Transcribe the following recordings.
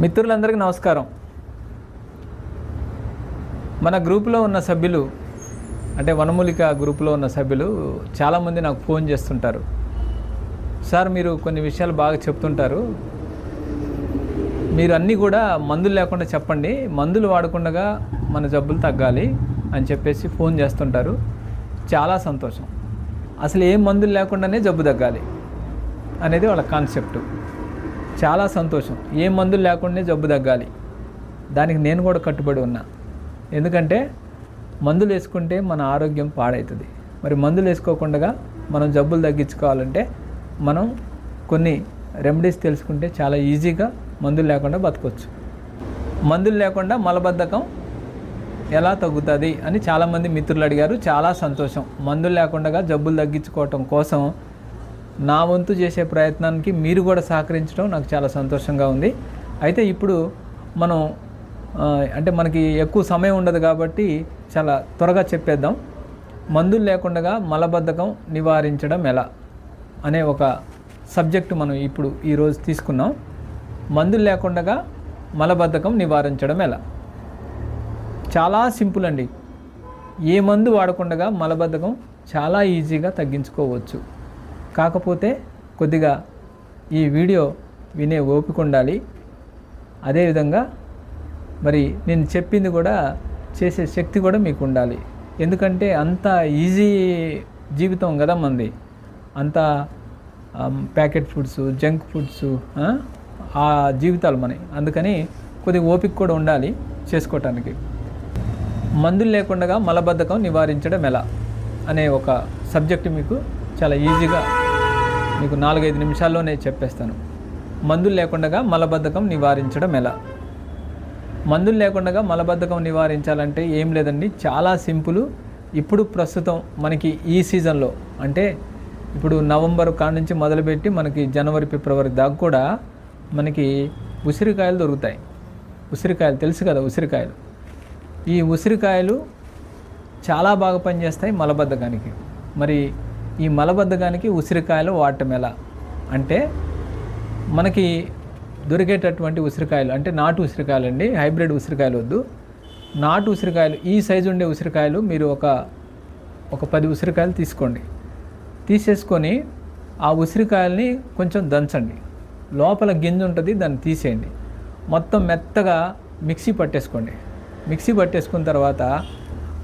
మిత్రులందరికీ నమస్కారం. మన గ్రూపులో ఉన్న సభ్యులు అంటే వనమూలిక గ్రూపులో ఉన్న సభ్యులు చాలామంది నాకు ఫోన్ చేస్తుంటారు. సార్ మీరు కొన్ని విషయాలు బాగా చెప్తుంటారు. మీరు అన్నీ కూడా మందులు లేకుండా చెప్పండి. మందులు వాడకుండా మన జబ్బులు తగ్గాలి అని చెప్పేసి ఫోన్ చేస్తుంటారు. చాలా సంతోషం. అసలు ఏ మందులు లేకుండానే జబ్బు తగ్గాలి అనేది వాళ్ళ కాన్సెప్ట్. చాలా సంతోషం. ఏ మందులు లేకుండానే జబ్బు తగ్గాలి. దానికి నేను కూడా కట్టుబడి ఉన్నా. ఎందుకంటే మందులు వేసుకుంటే మన ఆరోగ్యం పాడవుతుంది మరి మందులు వేసుకోకుండా మనం జబ్బులు తగ్గించుకోవాలంటే మనం కొన్ని రెమెడీస్ తెలుసుకుంటే చాలా ఈజీగా మందులు లేకుండా బతకొచ్చు. మందులు లేకుండా మలబద్ధకం ఎలా తగ్గుతుంది అని చాలామంది మిత్రులు అడిగారు. చాలా సంతోషం. మందులు లేకుండా జబ్బులు తగ్గించుకోవటం కోసం నా వంతు చేసే ప్రయత్నానికి మీరు కూడా సహకరించడం నాకు చాలా సంతోషంగా ఉంది. అయితే ఇప్పుడు మనం అంటే మనకి ఎక్కువ సమయం ఉండదు కాబట్టి చాలా త్వరగా చెప్పేద్దాం. మందులు లేకుండా మలబద్ధకం నివారించడం ఎలా అనే ఒక సబ్జెక్టు మనం ఇప్పుడు ఈరోజు తీసుకున్నాం. మందులు లేకుండా మలబద్ధకం నివారించడం ఎలా? చాలా సింపుల్ అండి. ఏ మందు వాడకుండా మలబద్ధకం చాలా ఈజీగా తగ్గించుకోవచ్చు. కాకపోతే కొద్దిగా ఈ వీడియో వినే ఓపిక ఉండాలి. అదేవిధంగా మరి నేను చెప్పింది కూడా చేసే శక్తి కూడా మీకు ఉండాలి. ఎందుకంటే అంత ఈజీ జీవితం కదా మంది అంత ప్యాకెట్ ఫుడ్స్ జంక్ ఫుడ్స్ ఆ జీవితాలు మనవి. అందుకని కొద్దిగా ఓపిక కూడా ఉండాలి చేసుకోవటానికి. మందులు లేకుండా మలబద్ధకం నివారించడం ఎలా అనే ఒక సబ్జెక్ట్ మీకు చాలా ఈజీగా మీకు నాలుగైదు నిమిషాల్లోనే చెప్పేస్తాను. మందులు లేకుండా మలబద్ధకం నివారించడం ఎలా? మందులు లేకుండా మలబద్ధకం నివారించాలంటే ఏం లేదండి. చాలా సింపుల్. ఇప్పుడు ప్రస్తుతం మనకి ఈ సీజన్లో అంటే ఇప్పుడు నవంబర్ కాడ నుంచి మొదలుపెట్టి మనకి జనవరి ఫిబ్రవరి దాకా కూడా మనకి ఉసిరికాయలు దొరుకుతాయి. ఉసిరికాయలు తెలుసు కదా ఉసిరికాయలు. ఈ ఉసిరికాయలు చాలా బాగా పనిచేస్తాయి మలబద్ధకానికి. మరి ఈ మలబద్ధకానికి ఉసిరికాయలు వాడటం ఎలా? అంటే మనకి దొరికేటటువంటి ఉసిరికాయలు అంటే నాటు ఉసిరికాయలు అండి హైబ్రిడ్ ఉసిరికాయలు వద్దు. నాటు ఉసిరికాయలు ఈ సైజు ఉండే ఉసిరికాయలు మీరు ఒక ఒక పది ఉసిరికాయలు తీసుకోండి. తీసేసుకొని ఆ ఉసిరికాయల్ని కొంచెం దంచండి. లోపల గింజ ఉంటుంది దాన్ని తీసేయండి. మొత్తం మెత్తగా మిక్సీ పట్టేసుకోండి. మిక్సీ పట్టేసుకున్న తర్వాత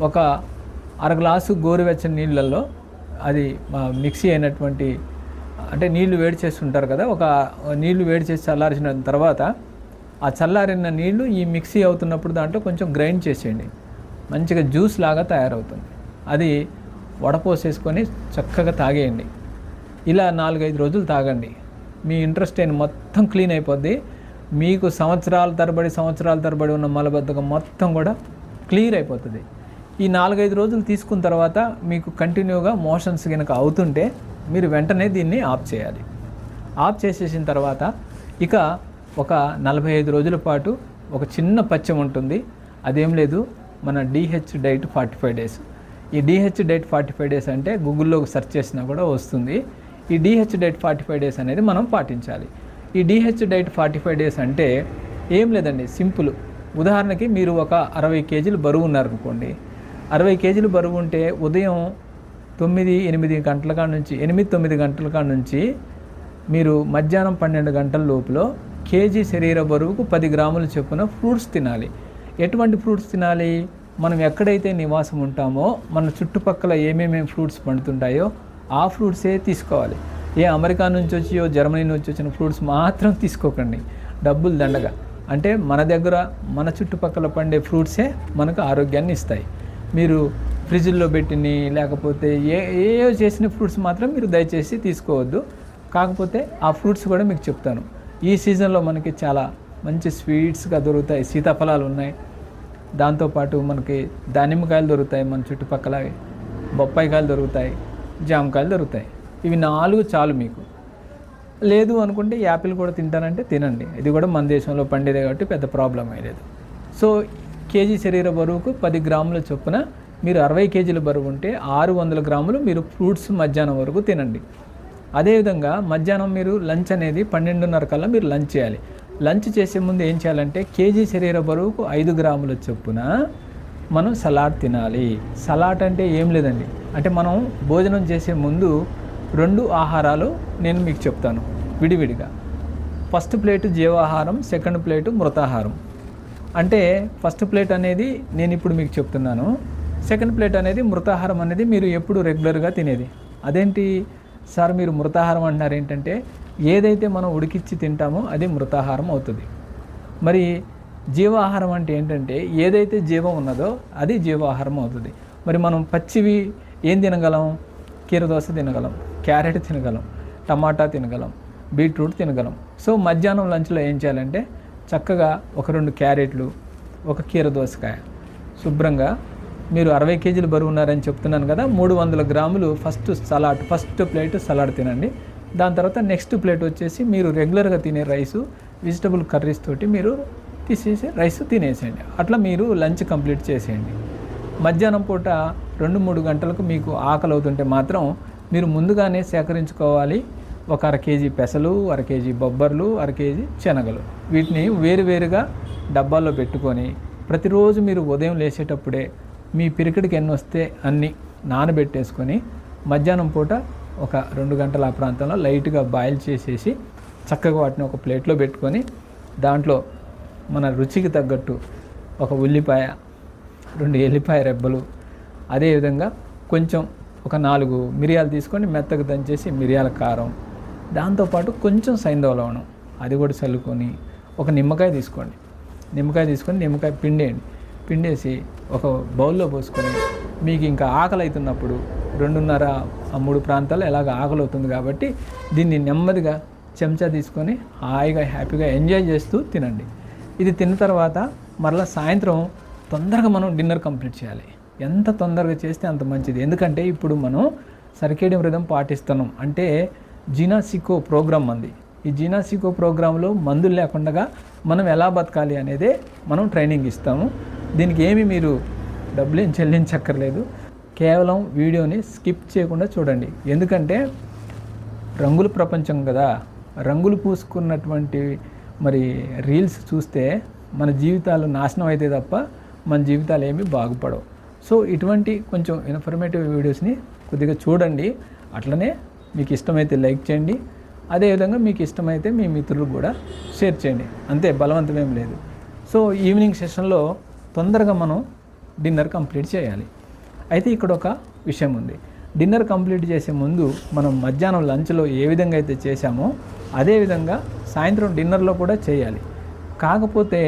ఒక అర గ్లాసు గోరువెచ్చని నీళ్ళల్లో అది మిక్సీ అయినటువంటి అంటే నీళ్ళు వేడి చేస్తుంటారు కదా ఒక నీళ్ళు వేడి చేసి చల్లార్చిన తర్వాత ఆ చల్లారిన నీళ్ళు ఈ మిక్సీ అవుతున్నప్పుడు దాంట్లో కొంచెం గ్రైండ్ చేసేయండి. మంచిగా జ్యూస్ లాగా తయారవుతుంది. అది వడపోసేసుకొని చక్కగా తాగేయండి. ఇలా నాలుగైదు రోజులు తాగండి. మీ ఇంట్రెస్ట్ అయిన మొత్తం క్లీన్ అయిపోద్ది. మీకు సంవత్సరాల తరబడి సంవత్సరాల తరబడి ఉన్న మలబద్ధకం మొత్తం కూడా క్లియర్ అయిపోతుంది. ఈ నాలుగైదు రోజులు తీసుకున్న తర్వాత మీకు కంటిన్యూగా మోషన్స్ కనుక అవుతుంటే మీరు వెంటనే దీన్ని ఆఫ్ చేయాలి. ఆఫ్ చేసేసిన తర్వాత ఇక ఒక నలభై ఐదు రోజుల పాటు ఒక చిన్న పచ్చం ఉంటుంది. అదేం లేదు మన DH diet forty five days ఈ DH diet forty five days అంటే గూగుల్లో సెర్చ్ చేసినా కూడా వస్తుంది. ఈ DH diet forty five days అనేది మనం పాటించాలి. ఈ DH diet forty five days అంటే ఏం లేదండి సింపుల్. ఉదాహరణకి మీరు ఒక అరవై కేజీలు బరువు ఉన్నారనుకోండి అరవై కేజీలు బరువు ఉంటే ఉదయం తొమ్మిది ఎనిమిది గంటల కాడ నుంచి ఎనిమిది తొమ్మిది గంటల కాడ నుంచి మీరు మధ్యాహ్నం పన్నెండు గంటల లోపల కేజీ శరీర బరువుకు పది గ్రాముల చొప్పున ఫ్రూట్స్ తినాలి. ఎటువంటి ఫ్రూట్స్ తినాలి? మనం ఎక్కడైతే నివాసం ఉంటామో మన చుట్టుపక్కల ఏమేమి ఫ్రూట్స్ పండుతుంటాయో ఆ ఫ్రూట్సే తీసుకోవాలి. ఏ అమెరికా నుంచి వచ్చియో జర్మనీ నుంచి వచ్చిన ఫ్రూట్స్ మాత్రం తీసుకోకండి. డబ్బులు దండగా. అంటే మన దగ్గర మన చుట్టుపక్కల పండే ఫ్రూట్సే మనకు ఆరోగ్యాన్ని ఇస్తాయి. మీరు ఫ్రిడ్జ్లో పెట్టిని లేకపోతే ఏ ఏ చేసిన ఫ్రూట్స్ మాత్రం మీరు దయచేసి తీసుకోవద్దు. కాకపోతే ఆ ఫ్రూట్స్ కూడా మీకు చెప్తాను. ఈ సీజన్లో మనకి చాలా మంచి స్వీట్స్గా దొరుకుతాయి. సీతాఫలాలు ఉన్నాయి. దాంతోపాటు మనకి దానిమ్మకాయలు దొరుకుతాయి. మన చుట్టుపక్కల బొప్పాయికాయలు దొరుకుతాయి. జామకాయలు దొరుకుతాయి. ఇవి నాలుగు చాలు మీకు. లేదు అనుకుంటే యాపిల్ కూడా తింటానంటే తినండి. ఇది కూడా మన దేశంలో పండేదే కాబట్టి పెద్ద ప్రాబ్లం అయ్యేది. సో కేజీ శరీర బరువుకు పది గ్రాముల చొప్పున మీరు అరవై కేజీల బరువు ఉంటే ఆరు వందల గ్రాములు మీరు ఫ్రూట్స్ మధ్యాహ్నం వరకు తినండి. అదేవిధంగా మధ్యాహ్నం మీరు లంచ్ అనేది పన్నెండున్నర కల్లా మీరు లంచ్ చేయాలి. లంచ్ చేసే ముందు ఏం చేయాలంటే కేజీ శరీర బరువుకు ఐదు గ్రాముల చొప్పున మనం సలాడ్ తినాలి. సలాడ్ అంటే ఏం లేదండి. అంటే మనం భోజనం చేసే ముందు రెండు ఆహారాలు నేను మీకు చెప్తాను. విడివిడిగా. ఫస్ట్ ప్లేటు జీవాహారం సెకండ్ ప్లేటు మృతాహారం. అంటే ఫస్ట్ ప్లేట్ అనేది నేను ఇప్పుడు మీకు చెప్తున్నాను. సెకండ్ ప్లేట్ అనేది మృతాహారం అనేది మీరు ఎప్పుడు రెగ్యులర్గా తినేది. అదేంటి? సార్ మీరు మృతాహారం అంటున్నారు ఏంటంటే ఏదైతే మనం ఉడికిచ్చి తింటామో అది మృతాహారం అవుతుంది. మరి జీవాహారం అంటే ఏంటంటే ఏదైతే జీవం ఉన్నదో అది జీవాహారం అవుతుంది. మరి మనం పచ్చివి ఏం తినగలం? కీరదోస తినగలం క్యారెట్ తినగలం టమాటా తినగలం బీట్రూట్ తినగలం. సో మధ్యాహ్నం లంచ్లో ఏం చేయాలంటే చక్కగా ఒక రెండు క్యారెట్లు ఒక కీర దోసకాయ. శుభ్రంగా మీరు అరవై కేజీలు బరువు ఉన్నారని చెప్తున్నాను కదా మూడు వందల గ్రాములు first salad first plate salad తినండి. దాని తర్వాత నెక్స్ట్ ప్లేట్ వచ్చేసి మీరు రెగ్యులర్గా తినే రైసు వెజిటబుల్ కర్రీస్ తోటి మీరు తీసేసి రైస్ తినేసేయండి. అట్లా మీరు లంచ్ కంప్లీట్ చేసేయండి. మధ్యాహ్నం పూట రెండు మూడు గంటలకు మీకు ఆకలి అవుతుంటే మాత్రం మీరు ముందుగానే సేకరించుకోవాలి. ఒక అర కేజీ పెసలు అర కేజీ బొబ్బర్లు అర కేజీ శనగలు. వీటిని వేరువేరుగా డబ్బాల్లో పెట్టుకొని ప్రతిరోజు మీరు ఉదయం లేచేటప్పుడే మీ పిరికిడికి ఎన్ని వస్తే అన్ని నానబెట్టేసుకొని మధ్యాహ్నం పూట ఒక రెండు గంటల ఆ ప్రాంతంలో లైట్గా బాయిల్ చేసేసి చక్కగా వాటిని ఒక ప్లేట్లో పెట్టుకొని దాంట్లో మన రుచికి తగ్గట్టు ఒక ఉల్లిపాయ రెండు ఎల్లిపాయ రెబ్బలు అదేవిధంగా కొంచెం ఒక నాలుగు మిరియాలు తీసుకొని మెత్తగా దంచేసి మిరియాల కారం దాంతోపాటు కొంచెం సైంధవ లవణం. అది కూడా చల్లుకొని ఒక నిమ్మకాయ తీసుకోండి. నిమ్మకాయ తీసుకొని నిమ్మకాయ పిండేయండి. పిండేసి ఒక బౌల్లో పోసుకొని మీకు ఇంకా ఆకలి అవుతున్నప్పుడు రెండున్నర ఆ మూడు ప్రాంతాల్లో ఎలాగ ఆకలి అవుతుంది కాబట్టి దీన్ని నెమ్మదిగా చెంచా తీసుకొని హాయిగా హ్యాపీగా ఎంజాయ్ చేస్తూ తినండి. ఇది తిన్న తర్వాత మరలా సాయంత్రం తొందరగా మనం డిన్నర్ కంప్లీట్ చేయాలి. ఎంత తొందరగా చేస్తే అంత మంచిది. ఎందుకంటే ఇప్పుడు మనం సర్కేడియం రిధం పాటిస్తున్నాం. అంటే జీనాసికో ప్రోగ్రామ్ మంది ఈ జీనాసికో ప్రోగ్రాంలో మందులు లేకుండా మనం ఎలా బతకాలి అనేదే మనం ట్రైనింగ్ ఇస్తాము. దీనికి ఏమి మీరు డబ్బులు ఏం చెల్లించక్కర్లేదు. కేవలం వీడియోని స్కిప్ చేయకుండా చూడండి. ఎందుకంటే రంగుల ప్రపంచం కదా. రంగులు పూసుకున్నటువంటి మరి రీల్స్ చూస్తే మన జీవితాలు నాశనం అయితే తప్ప మన జీవితాలు ఏమీ బాగుపడవు. సో ఇటువంటి కొంచెం ఇన్ఫర్మేటివ్ వీడియోస్ని కొద్దిగా చూడండి. అట్లనే మీకు ఇష్టమైతే లైక్ చేయండి. అదేవిధంగా మీకు ఇష్టమైతే మీ మిత్రులు కూడా షేర్ చేయండి. అంతే బలవంతమేం లేదు. సో ఈవినింగ్ సెషన్లో తొందరగా మనం డిన్నర్ కంప్లీట్ చేయాలి. అయితే ఇక్కడ ఒక విషయం ఉంది. డిన్నర్ కంప్లీట్ చేసే ముందు మనం మధ్యాహ్నం లంచ్లో ఏ విధంగా అయితే చేశామో అదేవిధంగా సాయంత్రం డిన్నర్లో కూడా చేయాలి. కాకపోతే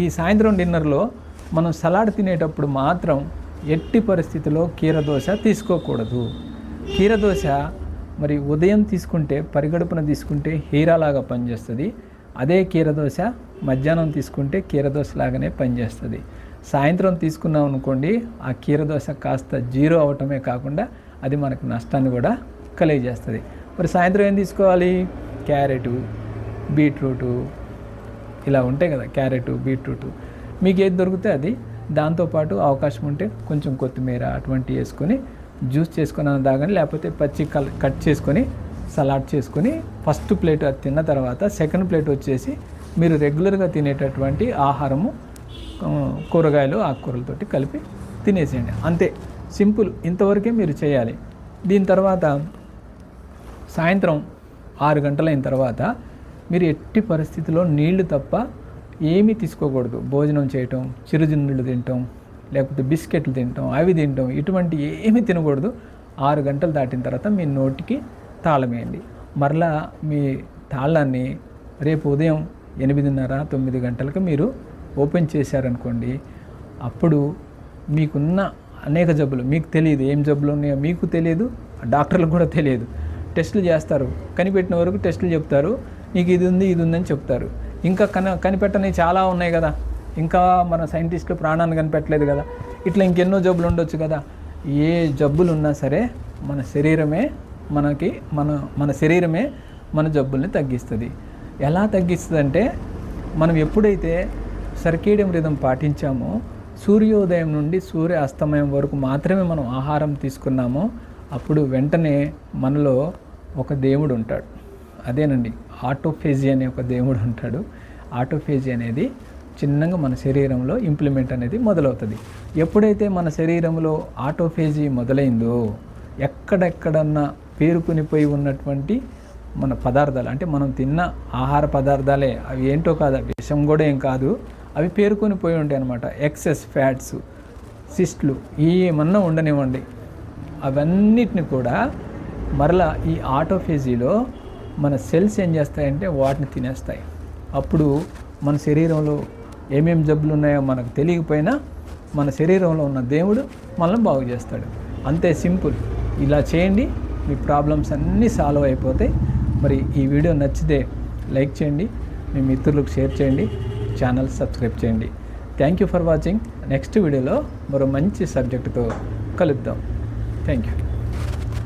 ఈ సాయంత్రం డిన్నర్లో మనం సలాడ్ తినేటప్పుడు మాత్రం ఎట్టి పరిస్థితిలో కీరదోశ తీసుకోకూడదు. కీరదోశ మరి ఉదయం తీసుకుంటే పరిగడుపున తీసుకుంటే హీరాలాగా పనిచేస్తుంది. అదే కీరదోశ మధ్యాహ్నం తీసుకుంటే కీరదోశ లాగానే పనిచేస్తుంది. సాయంత్రం తీసుకున్నాం అనుకోండి ఆ కీరదోశ కాస్త జీరో అవటమే కాకుండా అది మనకు నష్టాన్ని కూడా కలిగజేస్తుంది. మరి సాయంత్రం ఏం తీసుకోవాలి? క్యారెటు బీట్రూటు ఇలా ఉంటాయి కదా క్యారెట్ బీట్రూట్. మీకు ఏది దొరికితే అది. దాంతోపాటు అవకాశం ఉంటే కొంచెం కొత్తిమీర అటువంటి వేసుకొని జ్యూస్ చేసుకొని అన్న తాగండి లేకపోతే పచ్చి కల్ కట్ చేసుకొని సలాడ్ చేసుకొని ఫస్ట్ ప్లేట్ అది తిన్న తర్వాత సెకండ్ ప్లేట్ వచ్చేసి మీరు రెగ్యులర్గా తినేటటువంటి ఆహారము కూరగాయలు ఆకుకూరలతోటి కలిపి తినేసేయండి. అంతే. సింపుల్. ఇంతవరకే మీరు చేయాలి. దీని తర్వాత సాయంత్రం ఆరు గంటలైన తర్వాత మీరు ఎట్టి పరిస్థితిలో నీళ్ళు తప్ప ఏమీ తీసుకోకూడదు. భోజనం చేయటం చిరుజిన్నులు తినటం లేకపోతే బిస్కెట్లు తినటం అవి తినటం ఇటువంటి ఏమీ తినకూడదు. ఆరు గంటలు దాటిన తర్వాత మీ నోటికి తాళమేయండి మరలా మీ తాళాన్ని రేపు ఉదయం ఎనిమిదిన్నర తొమ్మిది గంటలకు మీరు ఓపెన్ చేశారనుకోండి అప్పుడు మీకున్న అనేక జబ్బులు మీకు తెలియదు ఏం జబ్బులు ఉన్నాయో మీకు తెలియదు డాక్టర్లకు కూడా తెలియదు. టెస్టులు చేస్తారు కనిపెట్టిన వరకు టెస్టులు చెప్తారు నీకు ఇది ఉంది ఇది ఉందని చెప్తారు. ఇంకా కన కనిపెట్టని చాలా ఉన్నాయి కదా. ఇంకా మన సైంటిస్టులు ప్రాణాన్ని కనిపెట్టలేదు కదా. ఇట్లా ఇంకెన్నో జబ్బులు ఉండొచ్చు కదా. ఏ జబ్బులు ఉన్నా సరే మన శరీరమే మనకి మన మన శరీరమే మన జబ్బుల్ని తగ్గిస్తుంది. ఎలా తగ్గిస్తుంది అంటే మనం ఎప్పుడైతే సర్కేడియం రిధం పాటించామో సూర్యోదయం నుండి సూర్య అస్తమయం వరకు మాత్రమే మనం ఆహారం తీసుకున్నామో అప్పుడు వెంటనే మనలో ఒక దేవుడు ఉంటాడు. అదేనండి ఆటోఫేజీ అనే ఒక దేవుడు ఉంటాడు. ఆటోఫేజీ అనేది చిన్నగా మన శరీరంలో ఇంప్లిమెంట్ అనేది మొదలవుతుంది. ఎప్పుడైతే మన శరీరంలో ఆటోఫేజీ మొదలైందో ఎక్కడెక్కడన్నా పేరుకునిపోయి ఉన్నటువంటి మన పదార్థాలు అంటే మనం తిన్న ఆహార పదార్థాలే అవి ఏంటో కాదు విషం కూడా ఏం కాదు అవి పేరుకొని పోయి ఉంటాయి అనమాట ఎక్సెస్ ఫ్యాట్స్ సిస్ట్లు ఏమన్నా ఉండనివ్వండి. అవన్నిటిని కూడా మరలా ఈ ఆటోఫేజీలో మన సెల్స్ ఏం చేస్తాయంటే వాటిని తినేస్తాయి. అప్పుడు మన శరీరంలో ఏమేమి జబ్బులు ఉన్నాయో మనకు తెలియకపోయినా మన శరీరంలో ఉన్న దేవుడు మనల్ని బాగు చేస్తాడు. అంతే సింపుల్. ఇలా చేయండి మీ ప్రాబ్లమ్స్ అన్నీ సాల్వ్ అయిపోతాయి. మరి ఈ వీడియో నచ్చితే లైక్ చేయండి మీ మిత్రులకు షేర్ చేయండి ఛానల్ సబ్స్క్రైబ్ చేయండి. Thank you for watching. Next వీడియోలో మరో మంచి సబ్జెక్టుతో కలుద్దాం. Thank you.